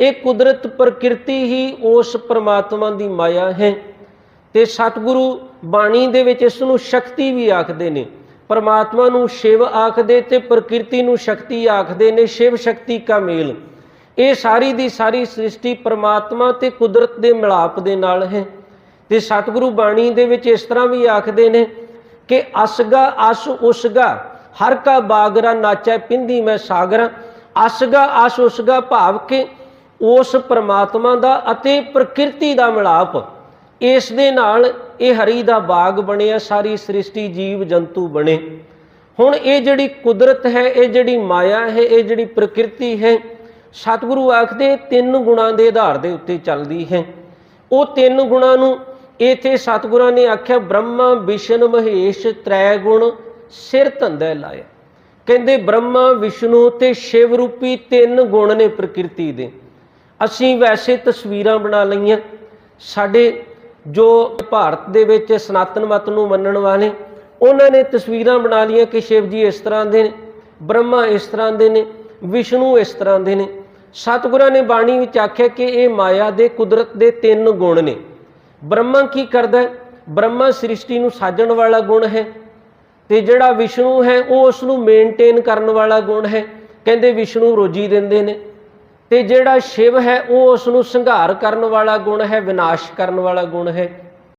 ਇਹ ਕੁਦਰਤ ਪ੍ਰਕਿਰਤੀ ਹੀ ਉਸ ਪਰਮਾਤਮਾ ਦੀ ਮਾਇਆ ਹੈ। ਤੇ ਸਤਿਗੁਰੂ ਬਾਣੀ ਦੇ ਵਿੱਚ ਇਸ ਨੂੰ ਸ਼ਕਤੀ ਵੀ ਆਖਦੇ ਨੇ। ਪਰਮਾਤਮਾ ਨੂੰ ਸ਼ਿਵ ਆਖਦੇ ਤੇ ਪ੍ਰਕਿਰਤੀ ਨੂੰ ਸ਼ਕਤੀ ਆਖਦੇ ਨੇ, ਸ਼ਿਵ ਸ਼ਕਤੀ ਕਾ ਮੇਲ। ਇਹ ਸਾਰੀ ਦੀ ਸਾਰੀ ਸ੍ਰਿਸ਼ਟੀ ਪਰਮਾਤਮਾ ਤੇ ਕੁਦਰਤ ਦੇ ਮਿਲਾਪ ਦੇ ਨਾਲ ਹੈ। ਤੇ ਸਤਿਗੁਰੂ ਬਾਣੀ ਦੇ ਵਿੱਚ ਇਸ ਤਰ੍ਹਾਂ ਵੀ ਆਖਦੇ ਨੇ ਕਿ ਅਸਗਾ ਅਸ ਉਸਗਾ, ਹਰ ਕਾ ਬਾਗਰਾ ਨਾਚੈ ਪਿੰਦੀ ਮੈਂ ਸਾਗਰਾ। ਅਸਗਾ ਅਸ ਉਸਗਾ ਭਾਵ ਕਿ ਉਸ ਪਰਮਾਤਮਾ ਦਾ ਅਤੇ ਪ੍ਰਕਿਰਤੀ ਦਾ ਮਿਲਾਪ। ਇਸ ਦੇ ਨਾਲ ਇਹ ਹਰੀ ਦਾ ਬਾਗ ਬਣਿਆ ਸਾਰੀ ਸ੍ਰਿਸ਼ਟੀ ਜੀਵ ਜੰਤੂ ਬਣੇ। ਹੁਣ ਇਹ ਜਿਹੜੀ ਕੁਦਰਤ ਹੈ, ਇਹ ਜਿਹੜੀ ਮਾਇਆ ਹੈ, ਇਹ ਜਿਹੜੀ ਪ੍ਰਕਿਰਤੀ ਹੈ, ਸਤਿਗੁਰੂ ਆਖਦੇ ਤਿੰਨ ਗੁਣਾਂ ਦੇ ਆਧਾਰ ਦੇ ਉੱਤੇ ਚੱਲਦੀ ਹੈ। ਉਹ ਤਿੰਨ ਗੁਣਾਂ ਨੂੰ ਇਥੇ ਸਤਿਗੁਰਾਂ ਨੇ ਆਖਿਆ, ਬ੍ਰਹਮਾ, ਵਿਸ਼ਨ, ਮਹੇਸ਼ ਤ੍ਰੈ ਗੁਣ ਸਿਰ, ਧੰਦੇ, ਲਾਇਆ। ਕਹਿੰਦੇ ਬ੍ਰਹਮਾ, ਵਿਸ਼ਨੂੰ ਤੇ ਸ਼ਿਵ ਰੂਪੀ ਤਿੰਨ ਗੁਣ ਨੇ ਪ੍ਰਕਿਰਤੀ ਦੇ। ਅਸੀਂ ਵੈਸੇ ਤਸਵੀਰਾਂ ਬਣਾ ਲਈਆਂ। ਸਾਡੇ ਜੋ ਭਾਰਤ ਦੇ ਵਿੱਚ ਸਨਾਤਨ ਮਤ ਨੂੰ ਮੰਨਣ ਵਾਲੇ, ਉਹਨਾਂ ਨੇ ਤਸਵੀਰਾਂ ਬਣਾ ਲਈਆਂ ਕਿ ਸ਼ਿਵ ਜੀ ਇਸ ਤਰ੍ਹਾਂ ਦੇ ਨੇ, ਬ੍ਰਹਮਾ ਇਸ ਤਰ੍ਹਾਂ ਦੇ ਨੇ, ਵਿਸ਼ਨੂੰ ਇਸ ਤਰ੍ਹਾਂ ਦੇ ਨੇ। ਸਤਿਗੁਰਾਂ ਨੇ ਬਾਣੀ ਵਿੱਚ ਆਖਿਆ ਕਿ ਇਹ ਮਾਇਆ ਦੇ ਕੁਦਰਤ ਦੇ ਤਿੰਨ ਗੁਣ ਨੇ। ਬ੍ਰਹਮਾ ਕੀ ਕਰਦਾ ਹੈ? ਬ੍ਰਹਮਾ ਸ੍ਰਿਸ਼ਟੀ ਨੂੰ ਸਾਜਣ ਵਾਲਾ ਗੁਣ ਹੈ ਤੇ ਜਿਹੜਾ ਵਿਸ਼ਨੂੰ ਹੈ, ਉਹ ਉਸ ਨੂੰ ਮੇਨਟੇਨ ਕਰਨ ਵਾਲਾ ਗੁਣ ਹੈ। ਕਹਿੰਦੇ ਵਿਸ਼ਨੂੰ ਰੋਜੀ ਦਿੰਦੇ ਨੇ। ਤੇ ਜਿਹੜਾ ਸ਼ਿਵ ਹੈ ਉਹ ਉਸ ਨੂੰ ਸੰਘਾਰ ਕਰਨ ਵਾਲਾ ਗੁਣ ਹੈ, ਵਿਨਾਸ਼ ਕਰਨ ਵਾਲਾ ਗੁਣ ਹੈ।